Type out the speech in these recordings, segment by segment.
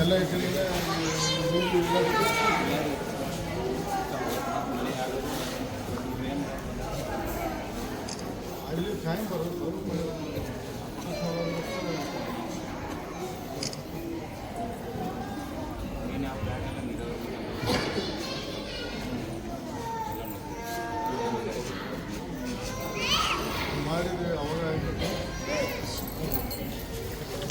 ಎಲ್ಲ ಈ ಕಡೆಯಿಂದ ನೀರು ಇಲ್ಲ. ಅಲ್ಲಿ ಟೈಮ್ ಬರೋದು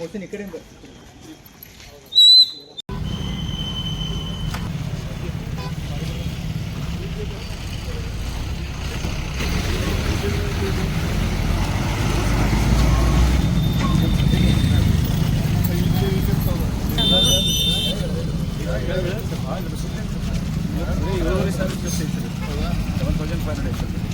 ಮೋಸ್ಟ್ಲಿ ಈ ಕಡೆಯಿಂದ ಏಳುವರೆ ಸಾವಿರ ಪ್ಲಸ್ ಐತೆ ಸೆವೆನ್ ತೌಸಂಡ್ ಫೈವ್ ಹಂಡ್ರೆಡ್ ಐತೆ ಅವೆಲ್ಲ ನಾವು ಪರ್ಫಾರ್ಮೆನ್ಸ್ಗಳಿಗೆ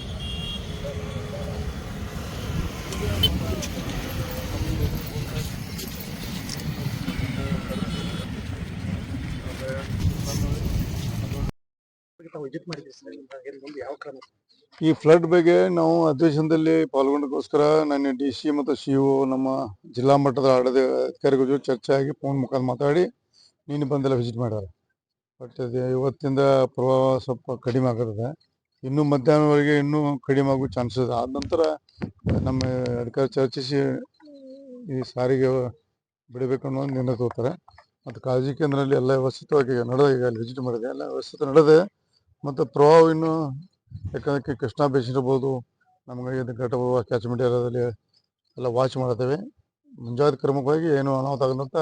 ಈ ಫ್ಲಡ್ ಬಗ್ಗೆ ನಾವು ಅಧಿವೇಶನದಲ್ಲಿ ಪಾಲ್ಗೊಂಡಕ್ಕೋಸ್ಕರ ನನ್ನ ಡಿ ಸಿ ಮತ್ತು ಸಿ ಒ ನಮ್ಮ ಜಿಲ್ಲಾ ಮಟ್ಟದ ಆಡಳಿತ ಅಧಿಕಾರಿಗಳ ಜೊತೆ ಚರ್ಚೆ ಆಗಿ ಫೋನ್ ಮುಖಾಂತರ ಮಾತಾಡಿ ನೀನು ಬಂದೆಲ್ಲ ವಿಸಿಟ್ ಮಾಡ್ಯಾರ ಬಟ್ ಅದು ಇವತ್ತಿಂದ ಪ್ರವಾಹ ಸ್ವಲ್ಪ ಕಡಿಮೆ ಆಗತ್ತದೆ ಇನ್ನೂ ಮಧ್ಯಾಹ್ನವರೆಗೆ ಇನ್ನೂ ಕಡಿಮೆ ಆಗೋ ಚಾನ್ಸಸ್ ಇದೆ. ಆದ ನಂತರ ನಮ್ಮ ಅಧಿಕಾರಿ ಚರ್ಚಿಸಿ ಈ ಸಾರಿಗೆ ಬಿಡಬೇಕು ಅನ್ನೋ ನಿರ್ಣಯ ತಗೋತಾರೆ. ಮತ್ತು ಕಾಳಜಿ ಕೇಂದ್ರದಲ್ಲಿ ಎಲ್ಲ ವ್ಯವಸ್ಥಿತವಾಗಿ ನಡೆದ ಈಗ ಅಲ್ಲಿ ವಿಸಿಟ್ ಮಾಡಿದೆ. ಎಲ್ಲ ವ್ಯವಸ್ಥಿತ ನಡೆದೆ. ಮತ್ತು ಪ್ರಭಾವ ಇನ್ನು ಯಾಕಂದ್ರೆ ಕೃಷ್ಣಾ ಬೇಸ್ ಇರ್ಬೋದು, ನಮಗೆ ಘಟ ಕ್ಯಾಚ್ಮೆಂಟ್ ಏರಿಯಾದಲ್ಲಿ ಎಲ್ಲ ವಾಚ್ ಮಾಡ್ತೇವೆ. ಮುಂಜಾಗ್ರತಾ ಕ್ರಮವಾಗಿ ಏನು ಅನಾಹುತ ಆಗದಂತ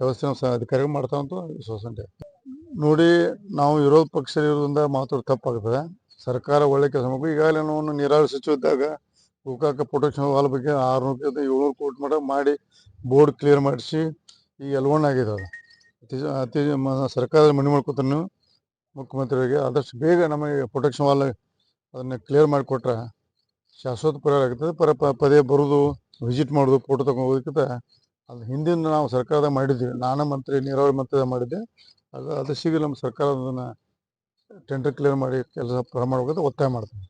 ವ್ಯವಸ್ಥೆ ಅಧಿಕಾರಿಗಳು ಮಾಡ್ತಾವಂತ ವಿಶ್ವಾಸಂಟೆ ನೋಡಿ, ನಾವು ವಿರೋಧ ಪಕ್ಷ ಇರೋದ್ರಿಂದ ಮಾತ್ರ ತಪ್ಪಾಗ್ತದೆ. ಸರ್ಕಾರ ಒಳ್ಳೆ ಕೆಲಸ ಮಾಡಬೇಕು. ಈಗಾಗಲೇ ನಾವು ನೀರಾವರಿ ಸಚಿವ ಇದ್ದಾಗ ಗೋಕಾಕ ಪ್ರೊಟೆಕ್ಷನ್ ವಾಲ್ ಬಗ್ಗೆ ಆರುನೂರು ಏಳ್ನೂರು ಕೋಟಿ ಮಾಡ ಮಾಡಿ ಬೋರ್ಡ್ ಕ್ಲಿಯರ್ ಮಾಡಿಸಿ ಈಗ ಎಲ್ವಣ್ಣ ಆಗಿದೆ ಅದು ಅತಿ ಅತಿ ಮ- ಸರ್ಕಾರದ ಮನೆ ಮಾಡ್ಕೊತಾನೆ ಮುಖ್ಯಮಂತ್ರಿಯವರಿಗೆ ಆದಷ್ಟು ಬೇಗ ನಮಗೆ ಪ್ರೊಟೆಕ್ಷನ್ ವಾಲ್ ಅದನ್ನು ಕ್ಲಿಯರ್ ಮಾಡಿಕೊಟ್ರೆ ಶಾಶ್ವತ ಪರಿಹಾರ ಆಗ್ತದೆ ಪರ ಪದೇ ಬರೋದು ವಿಸಿಟ್ ಮಾಡೋದು ಫೋಟೋ ತಗೊಂಡೋಗೋದಕ್ಕಿಂತ ಅದು ಹಿಂದಿನ ನಾವು ಸರ್ಕಾರದ ಮಾಡಿದ್ವಿ. ನಾನು ಮಂತ್ರಿ, ನೀರಾವರಿ ಮಂತ್ರಿ ಮಾಡಿದ್ದೆ. ಅದು ಅದು ನಮ್ಮ ಸರ್ಕಾರ ಅದನ್ನು ಟೆಂಡರ್ ಕ್ಲಿಯರ್ ಮಾಡಿ ಕೆಲಸ ಪ್ರಾರಂಭ ಮಾಡ್ಬೇಕಂತ ಒತ್ತಾಯ ಮಾಡ್ತೀನಿ.